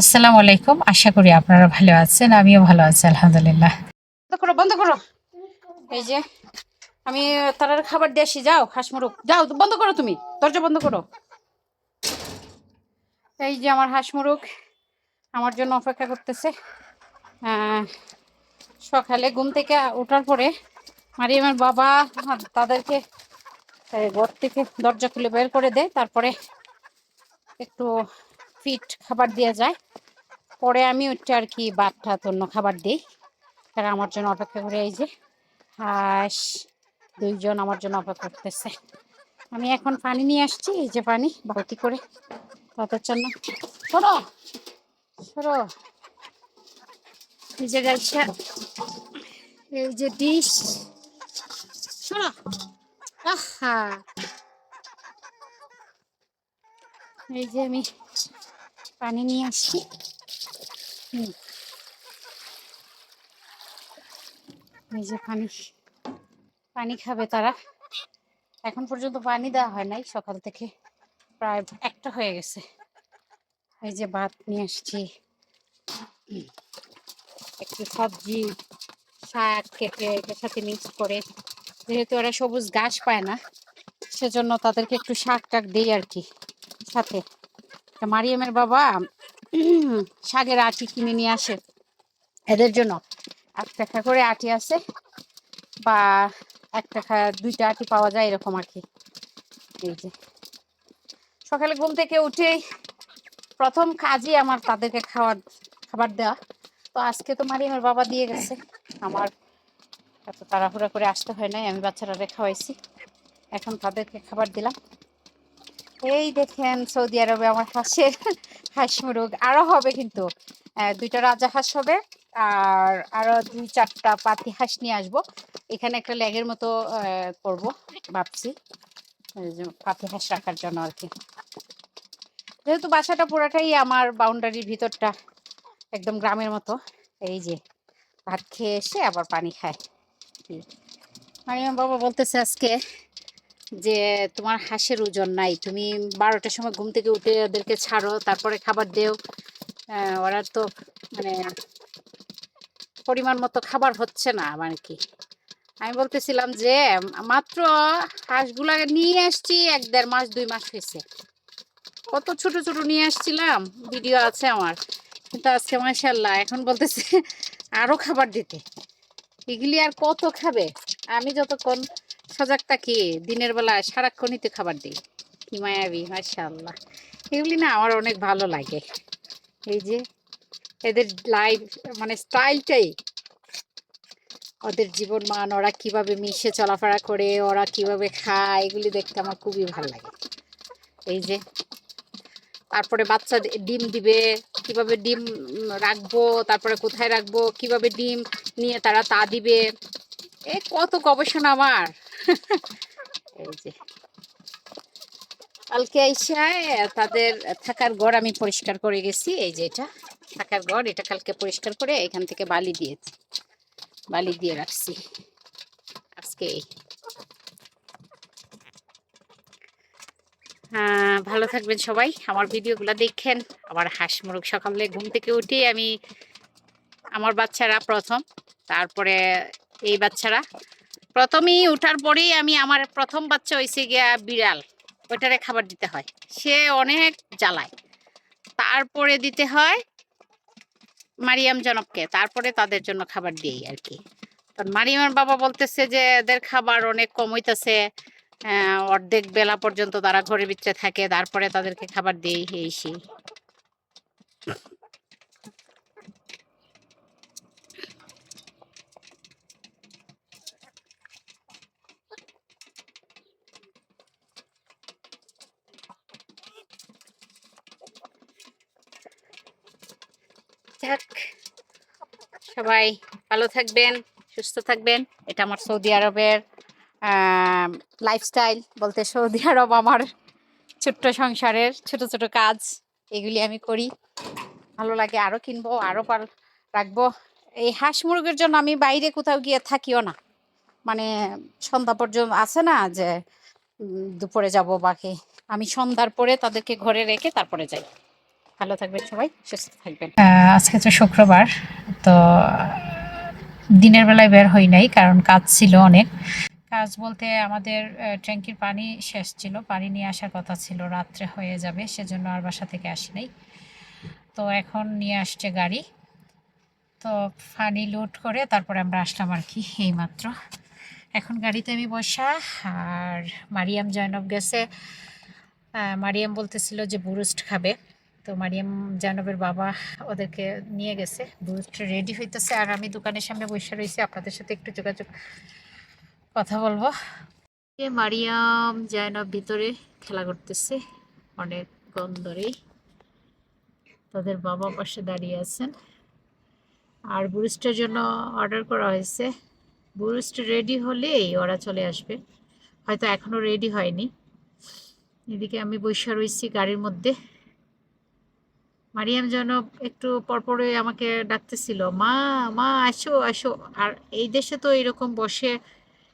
আসসালামু আলাইকুম। আশা করি আপনারা ভালো আছেন, আমিও ভালো আছি, আলহামদুলিল্লাহ। বন্ধ করো বন্ধ করো। এই যে, আমি তারার খাবার দিয়ে আসি, যাও হাঁস মুরগ যাও, বন্ধ করো তুমি, দরজা বন্ধ করো। এই যে আমার হাঁস মুরগ আমার জন্য অপেক্ষা করতেছে। সকালে ঘুম থেকে ওঠার পরে মারিয়ামের বাবা তাদেরকে ঘর থেকে দরজা খুলে বের করে দেয়। তারপরে একটু ফিট খাবার দেওয়া যায়। পরে আমি ওইটা আর কি টাত অন্য খাবার দিই। তারা আমার জন্য অপেক্ষা করে এই যে, হাঁস দুইজন আমার জন্য অপেক্ষা করতেছে। আমি এখন পানি নিয়ে আসছি, এই যে পানি, বালতি করে। তাদের জন্য। সরো সরো। এই যে গাইছে, এই যে ডিশ। সরো। আহা। এই যে আমি পানি নিয়ে আসছি এই যে পানি পানি খাবে তারা। এখন পর্যন্ত পানি দেওয়া হয় নাই, সকাল থেকে প্রায় একটা হয়ে গেছে। এই যে ভাত নিয়ে আসছি। একটু সবজি, শাক কেটে এটার সাথে মিক্স করে। যেহেতু ওরা সবুজ ঘাস পায় না, সেজন্য তাদেরকে একটু শাক টাক দিই আর কি, সাথে। তা মারিয়ামের বাবা শাকের আটি কিনে নিয়ে আসে। এদের জন্য এক টাকা করে আটি আছে বা এক টাকা দুইটা আটি পাওয়া যায় এরকম আর কি এই যে। সকালে ঘুম থেকে উঠেই প্রথম কাজই আমার তাদেরকে খাওয়ার, খাবার দেওয়া। তো আজকে তো মারিয়ামের বাবা দিয়ে গেছে। আমার এত তাড়াহুড়া করে আসতে হয় নাই, আমি বাচ্চারা খাওয়াইছি। এখন তাদেরকে খাবার দিলাম। এই দেখেন সৌদি আরবে আমার হাঁসের হাঁস মুরগ আরও হবে কিন্তু। দুইটা রাজা হাঁস হবে, আর আরও দুই চারটা পাতি হাঁস নিয়ে আসব। এখানে একটা লেগের মতো করব, ভাবছি। পাতি হাঁস রাখার জন্য আর কি। যেহেতু বাসাটা পুরাটাই আমার বাউন্ডারির ভিতরটা, একদম গ্রামের মতো, এই যে ভাত খেয়ে এসে আবার পানি খায়। মারিয়াম বাবা বলতেছে আজকে যে তোমার হাঁসের ওজন নাই, তুমি বারোটার সময় ঘুম থেকে উঠে ওদেরকে ছাড়ো, তারপরে খাবার দেও। ওরা তো মানে পরিমাণ মতো খাবার হচ্ছে না মানে কি। আমি বলতেছিলাম যে, মাত্র হাঁসগুলা নিয়ে আসছি, এক দেড় মাস, দুই মাস হয়েছে। কত ছোট ছোট নিয়ে আসছিলাম, ভিডিও আছে আমার। কিন্তু আজকে মাসাল্লাহ এখন বলতেছে আরও খাবার দিতে। এগুলি আর কত খাবে? আমি যতক্ষণ সজাগ থাকি দিনের বেলা সারাক্ষণই তো খাবার দিই। কি মায়াবি মাসাল্লাহ এগুলি না আমার অনেক ভালো লাগে। এই যে, এদের লাইফ মানে স্টাইলটাই ওদের জীবন মান, ওরা কীভাবে মিশে চলাফেরা করে, ওরা কীভাবে খায়, এগুলি দেখতে আমার খুবই ভালো লাগে। এই যে, তারপরে বাচ্চা ডিম দিবে, কীভাবে ডিম রাখব, তারপরে কোথায় রাখব, কীভাবে ডিম নিয়ে তারা তা দিবে। এ কত গবেষণা আমার। কালকে এসে তাদের থাকার ঘর আমি পরিষ্কার করে গেছি, এই যে এটা, থাকার ঘর, এটা কালকে পরিষ্কার করে এখান থেকে বালি দিয়েছি বালি দিয়ে রাখছি আজকে এই। ভালো থাকবেন সবাই, আমার ভিডিওগুলো দেখেন, আমার হাঁস মুরগ সকালে ঘুম থেকে উঠে আমি, আমার বাচ্চারা প্রথম, তারপরে এই বাচ্চারা প্রথমেই উঠার পরেই আমি আমার প্রথম বাচ্চা হয়েছে গিয়া বিড়াল, ওইটারে খাবার দিতে হয়। সে অনেক জ্বালায়। তারপরে দিতে হয় মারিয়াম জনককে, তারপরে তাদের জন্য খাবার দিই আর কি। তো মারিয়ামের বাবা বলতেছে যে, এদের খাবার অনেক কম হইতেছে অর্ধেক বেলা পর্যন্ত তারা ঘরের ভিতরে থাকে, তারপরে তাদেরকে খাবার দিই এই সেই যাক সবাই ভালো থাকবেন, সুস্থ থাকবেন। এটা আমার সৌদি আরবের লাইফস্টাইল বলতে সৌদি আরব আমার ছোট্ট সংসারের ছোট ছোট কাজ, এগুলি আমি করি। ভালো লাগে আরও কিনবো আরও পার রাখব। এই হাঁস মুরগির জন্য আমি বাইরে কোথাও গিয়ে থাকিও না। মানে সন্ধ্যা পর্যন্ত আছে না যে দুপুরে যাব বাকি। আমি সন্ধ্যার পরে তাদেরকে ঘরে রেখে তারপরে যাই। ভালো থাকবেন সবাই, সুস্থ থাকবেন। আজকে তো শুক্রবার, তো দিনের বেলায় বের হই নাই, কারণ কাজ ছিল অনেক। কাজ বলতে আমাদের ট্যাঙ্কির পানি শেষ ছিল, পানি নিয়ে আসার কথা ছিল, রাত্রে হয়ে যাবে, সেজন্য আর বাসা থেকে আসি নাই। তো এখন নিয়ে আসছে গাড়ি। তো পানি লোড করে তারপরে আমরা আসলাম আর কি, এইমাত্র। এখন গাড়িতে আমি বসা, আর মারিয়াম জয়নব গেছে। মারিয়াম বলতেছিল যে বুরুস্ট খাবে। তো মারিয়াম জানবের বাবা ওদেরকে নিয়ে গেছে। বুস্ট রেডি হইতেছে। আর আমি দোকানের সামনে বসে রয়েছি আপনাদের সাথে একটু যোগাযোগ কথা বলব। মারিয়াম জায়নব ভিতরে খেলা করতেছে। অনেকক্ষণ ধরেই। তাদের বাবা পাশে দাঁড়িয়ে আছেন। আর বুরুস্টের জন্য অর্ডার করা হয়েছে। বুরুস্ট রেডি হলেই ওরা চলে আসবে। হয়তো এখনও রেডি হয়নি। এদিকে আমি বসে রয়েছি গাড়ির মধ্যে। মারিয়াম যেন একটু পরপরে আমাকে ডাকতেছিল, মা মা, আসো আসো। আর এই দেশে তো এরকম বসে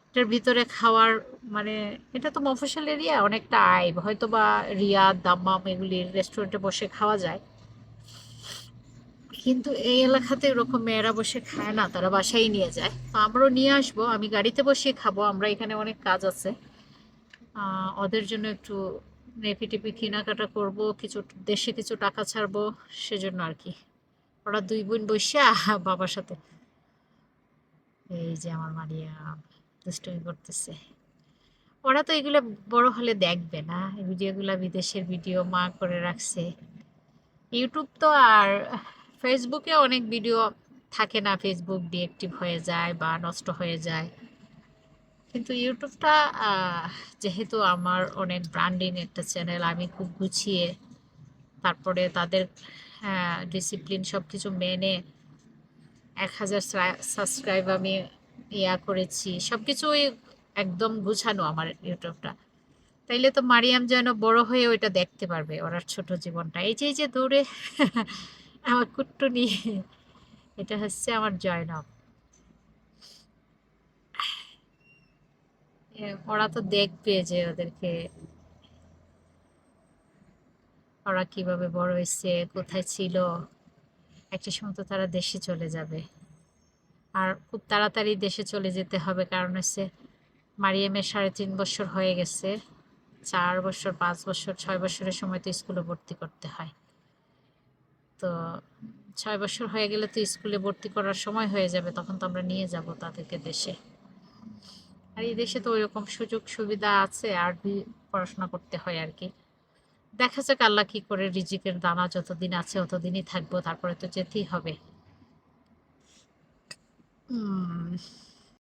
এটার ভিতরে খাওয়ার মানে এটা তো মফস্বল এরিয়া অনেকটা আইব হয়তো বা রিয়াদ, দাম্মাম এগুলির রেস্টুরেন্টে বসে খাওয়া যায়। কিন্তু এই এলাকাতে এরকম মেয়েরা বসে খায় না, তারা বাসায় নিয়ে যায়। তো আমরাও নিয়ে আসব, আমি গাড়িতে বসে খাব, আমরা এখানে অনেক কাজ আছে। ওদের জন্য একটু রেপি টেপি কেনাকাটা করব, কিছু দেশে কিছু টাকা ছাড়বো, সেজন্য আর কি। ওরা দুই বোন বসে বাবার সাথে। এই যে আমার মারিয়া দুষ্টুমি করতেছে। ওরা তো এগুলো বড় হলে দেখবে না। এই ভিডিওগুলো বিদেশের ভিডিও মা করে রাখছে। ইউটিউব তো আর ফেসবুকে অনেক ভিডিও থাকে না। ফেসবুক ডিএক্টিভ হয়ে যায় বা নষ্ট হয়ে যায়। কিন্তু ইউটিউবটা যেহেতু আমার অনেক ব্র্যান্ডিং একটা চ্যানেল আমি খুব গুছিয়ে তারপরে তাদের ডিসিপ্লিন সব কিছু মেনে এক হাজার সাবস্ক্রাইব আমি ইয়া করেছি। সব কিছুই একদম গুছানো আমার ইউটিউবটা তাইলে তো মারিয়াম যেন বড় হয়ে ওইটা দেখতে পারবে ওরা ছোট জীবনটা। এই যে এই যে দৌড়ে আমার কুট্টুনি, এটা হচ্ছে আমার জয়নব। ওরা তো দেখবে যে ওদেরকে ওরা কীভাবে বড় হয়েছে, কোথায় ছিল। একটা সময় তো তারা দেশে চলে যাবে। আর খুব তাড়াতাড়ি দেশে চলে যেতে হবে, কারণ হচ্ছে মারিয়ামের সাড়ে তিন বছর হয়ে গেছে। চার বছর, পাঁচ বছর, ছয় বছরের সময় তো স্কুলে ভর্তি করতে হয়। তো ছয় বছর হয়ে গেলে তো স্কুলে ভর্তি করার সময় হয়ে যাবে, তখন তো আমরা নিয়ে যাব তাদেরকে দেশে। আর এই দেশে তো ওইরকম সুযোগ সুবিধা আছে, আর পড়াশোনা করতে হয় আর কি। দেখা যাক আল্লাহ কি করে রিজিকের দানা যতদিন আছে ততদিনই থাকব, তারপরে তো যেতেই হবে। উম